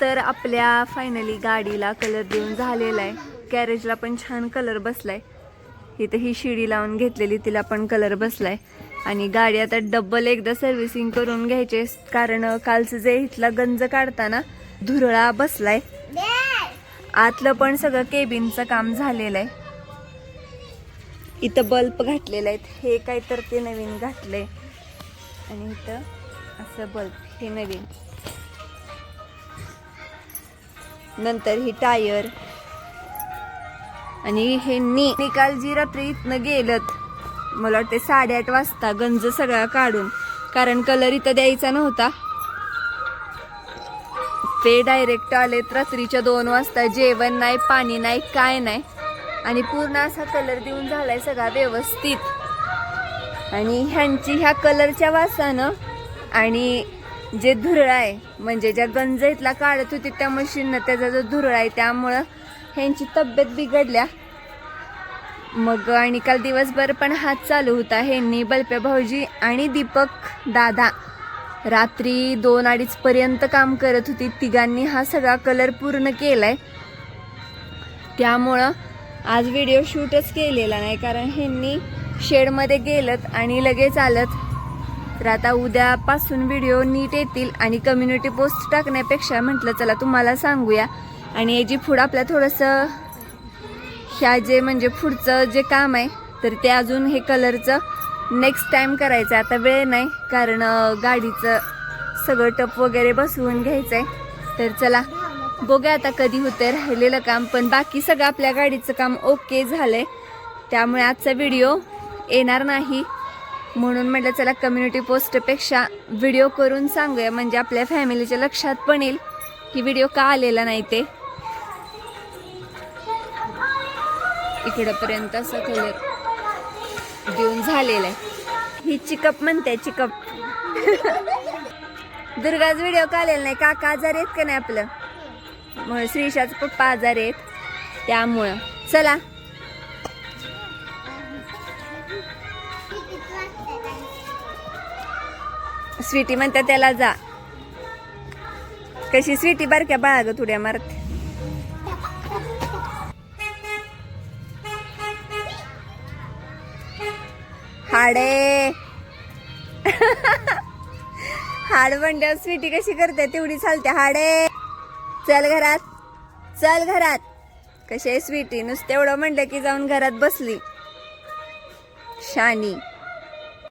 तर आपल्या फायनली गाडीला कलर देऊन झालेला आहे. कॅरेजला पण छान कलर बसलाय. इथे ही शिडी लावून घेतलेली तिला पण कलर बसलाय. आणि गाडी आता डबल एकदा सर्व्हिसिंग करून घ्यायचे कारण कालचं जे इथला गंज काढताना धुरळा बसलाय. आतलं पण सगळं केबिनचं काम झालेलं आहे. इथं बल्ब घातलेले आहेत. हे काय तर ते नवीन घातले आणि इथं असं बल्ब हे नवीन. नंतर ही टायर. आणि हे नी निकाल जी रात्री इथनं गेलत. मला वाटते साडेआठ वाजता गंज सगळा काढून. कारण कलर इथं द्यायचा नव्हता. ते डायरेक्ट आलेत रात्रीच्या दोन वाजता. जेवण नाही पाणी नाही काय नाही. आणि पूर्ण असा कलर देऊन झालाय सगळा व्यवस्थित. आणि ह्यांची ह्या कलरच्या वासानं आणि जे धुरळ आहे म्हणजे ज्या गंज इथला काढत होती त्या मशीननं त्याचा जो धुरळ आहे त्यामुळं ह्यांची तब्येत बिघडल्या. मग आणि काल दिवसभर पण हात चालू होता ह्यांनी बलप्या भाऊजी आणि दीपक दादा. रात्री दोन अडीच पर्यंत काम करत होती तिघांनी हा सगळा कलर पूर्ण केलाय. त्यामुळं आज व्हिडिओ शूटच केलेला नाही कारण ह्यांनी शेडमध्ये गेलत आणि लगेच आलत. तर आता उद्यापासून व्हिडिओ नीट येतील आणि कम्युनिटी पोस्ट टाकण्यापेक्षा म्हटलं चला तुम्हाला सांगूया. आणि हे फूड आपल्या थोडंसं ह्या जे म्हणजे पुढचं जे काम आहे तर ते अजून हे कलरचं नेक्स्ट टाईम करायचं आहे. आता वेळ नाही कारण गाडीचं सगळं टप वगैरे बसवून घ्यायचं आहे तर चला बघूया आता कधी होतं राहिलेलं काम पण बाकी सगळं आपल्या गाडीचं काम ओके झालं आहे त्यामुळे आजचा व्हिडिओ येणार नाही. म्हणून म्हटलं चला कम्युनिटी पोस्टपेक्षा व्हिडिओ करून सांगूया. म्हणजे आपल्या फॅमिलीच्या लक्षात पण येईल की व्हिडिओ का आलेला नाही ते. इकडंपर्यंत असं कलर देऊन झालेला आहे. ही चिकप म्हणते चिकप. दुर्गाच व्हिडिओ का आलेला नाही? काका आजार आहेत का नाही आपलं? मग पप्पा आजार आहेत. त्यामुळं. चला. स्वीटी म्हणतात त्याला जा. कशी स्वीटी बारक्या बाळा ग थोड्या मारते. हाडे. हाड म्हणल्यावर स्वीटी कशी करते तेवढी चालते. हाडे. चल घरात. चल घरात. कशी आहे स्वीटी? नुसतं एवढं म्हणलं की जाऊन घरात बसली. शानी.